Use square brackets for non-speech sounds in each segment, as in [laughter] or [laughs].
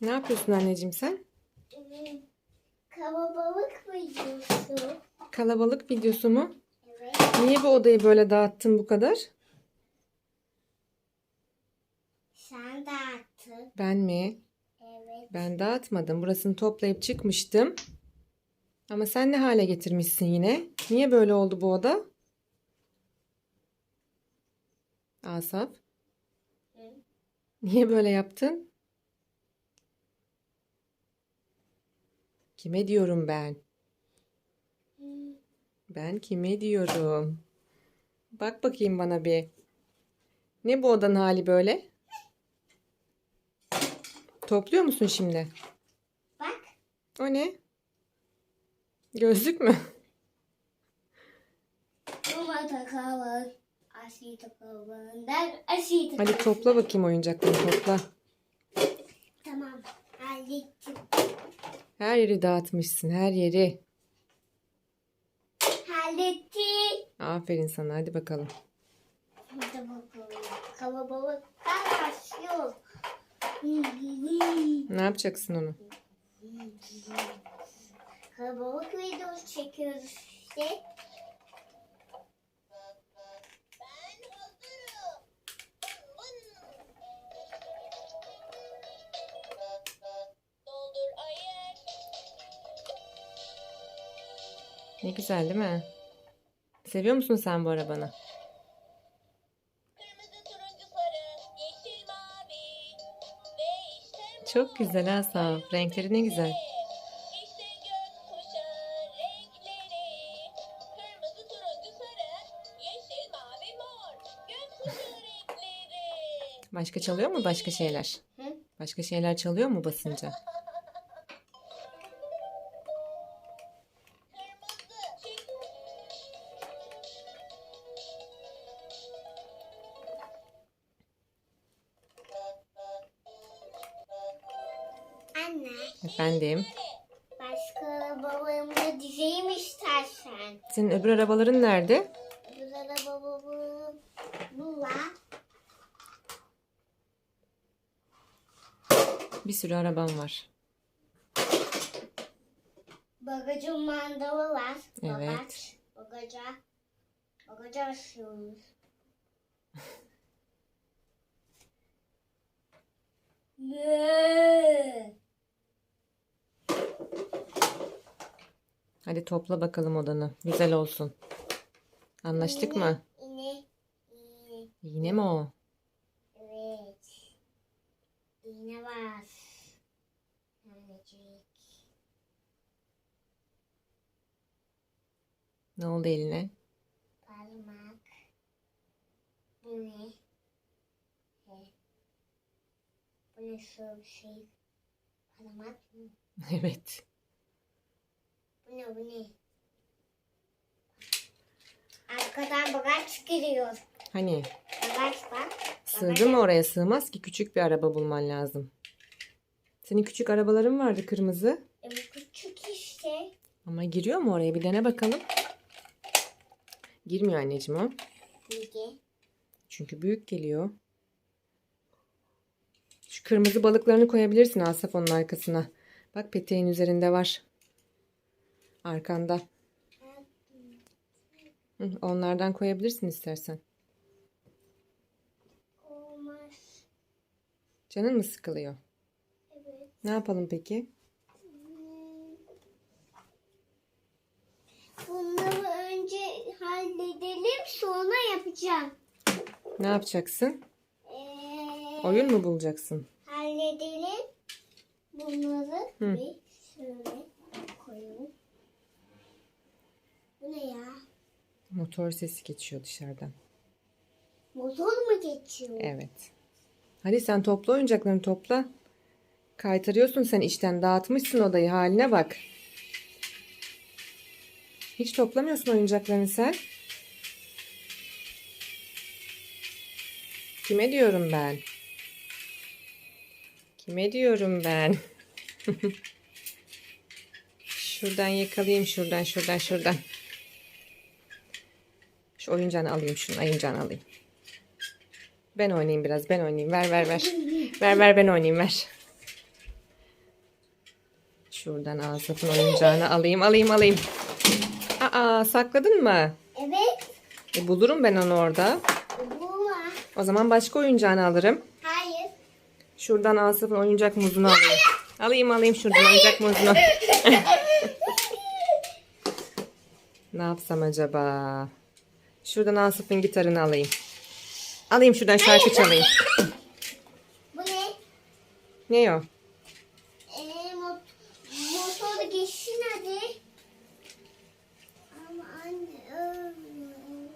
Ne yapıyorsun anneciğim sen? Kalabalık videosu. Kalabalık videosu mu? Evet. Niye bu odayı böyle dağıttın bu kadar? Sen de attın. Ben mi? Evet. Ben dağıtmadım. Burasını toplayıp çıkmıştım. Ama sen ne hale getirmişsin yine? Niye böyle oldu bu oda? Asaf. Hı? Niye böyle yaptın? Kime diyorum ben? Ben kime diyorum? Bak bakayım bana bir. Ne bu odanın hali böyle? Topluyor musun şimdi? Bak. O ne? Gözlük mü? Hadi topla bakayım oyuncakları topla. Tamam. Hallettim. Her yeri dağıtmışsın her yeri. Hallettim. Aferin sana hadi bakalım. Hadi bakalım. Kalabalıktan başlıyor. Ne yapacaksın onu? Kalabalık videosu çekiyoruz işte. Ne güzel değil mi? Seviyor musun sen bu arabanı? Çok güzel. Renkleri ne güzel. İşte gökkuşağı renkleri. Gökkuşağı renkleri. Başka çalıyor mu başka şeyler? Başka şeyler çalıyor mu basınca? Efendim. Başka arabalarımı dizeyim istersen. Senin öbür arabaların nerede? Bu arabamı bu var. Bir sürü arabam var. Bagajın mandalı var. Evet. Bagaj. Bagaja. Bagaja açıyoruz. [laughs] Ne? Hadi topla bakalım odanı. Güzel olsun. Anlaştık mı? İğne. İğne. Mi o? Evet. İğne var. Tanecik. Ne oldu eline? Parmak. Bu ne? Bu ne şu şey? Parmak mı? [laughs] Evet. Bu ne bu ne? Arkadan bagaj giriyor. Hani Bagaj bak. sığdı mı oraya sığmaz ki küçük bir araba bulman lazım. Senin küçük arabaların vardı kırmızı. E, bu küçük işte. Ama giriyor mu oraya bir dene bakalım. Girmiyor anneciğim o. Bilge. Çünkü büyük geliyor. Şu kırmızı balıklarını koyabilirsin Asaf onun arkasına. Bak peteğin üzerinde var. Arkanda. Hı, Onlardan koyabilirsin istersen. Olmaz. Canın mı sıkılıyor? Evet. Ne yapalım peki? Bunları önce halledelim sonra yapacağım. Ne yapacaksın? Ee, Oyun mu bulacaksın? halledelim. Bunları Hı. bir şöyle koyalım. Bu ne ya? Motor sesi geçiyor dışarıdan. Motor mu geçiyor? Evet. Hadi sen topla oyuncaklarını topla. Kaytarıyorsun sen içten dağıtmışsın odayı haline bak. Hiç toplamıyorsun oyuncaklarını sen. Kime diyorum ben? Kime diyorum ben? [laughs] şuradan yakalayayım şuradan şuradan şuradan. Şu oyuncağını alayım şunu oyuncağını alayım. Ben oynayayım biraz ben oynayayım ver ver ver. ver ver ben oynayayım ver. Şuradan Asaf'ın oyuncağını alayım alayım alayım. Aa sakladın mı? Evet. E, bulurum ben onu orada. Bulma. O zaman başka oyuncağını alırım. Hayır. Şuradan Asaf'ın oyuncak muzunu alayım. Alayım alayım şuradan oyuncak muzunu. [laughs] ne yapsam acaba? Şuradan Asaf'ın gitarını alayım. Alayım şuradan şarkı çalayım. [laughs] Bu ne? Ne o? Ee, mot. Ama anne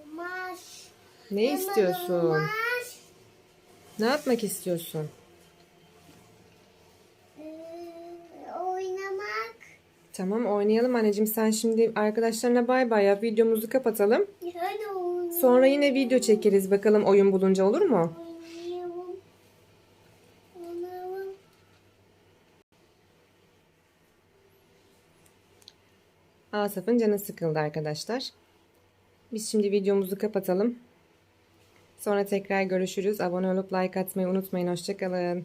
olmaz. Ne istiyorsun? Ne yapmak istiyorsun? Tamam oynayalım anneciğim. Sen şimdi arkadaşlarına bay bay yap. Videomuzu kapatalım. Sonra yine video çekeriz. Bakalım oyun bulunca olur mu? Asaf'ın canı sıkıldı arkadaşlar. Biz şimdi videomuzu kapatalım. Sonra tekrar görüşürüz. Abone olup like atmayı unutmayın. Hoşçakalın.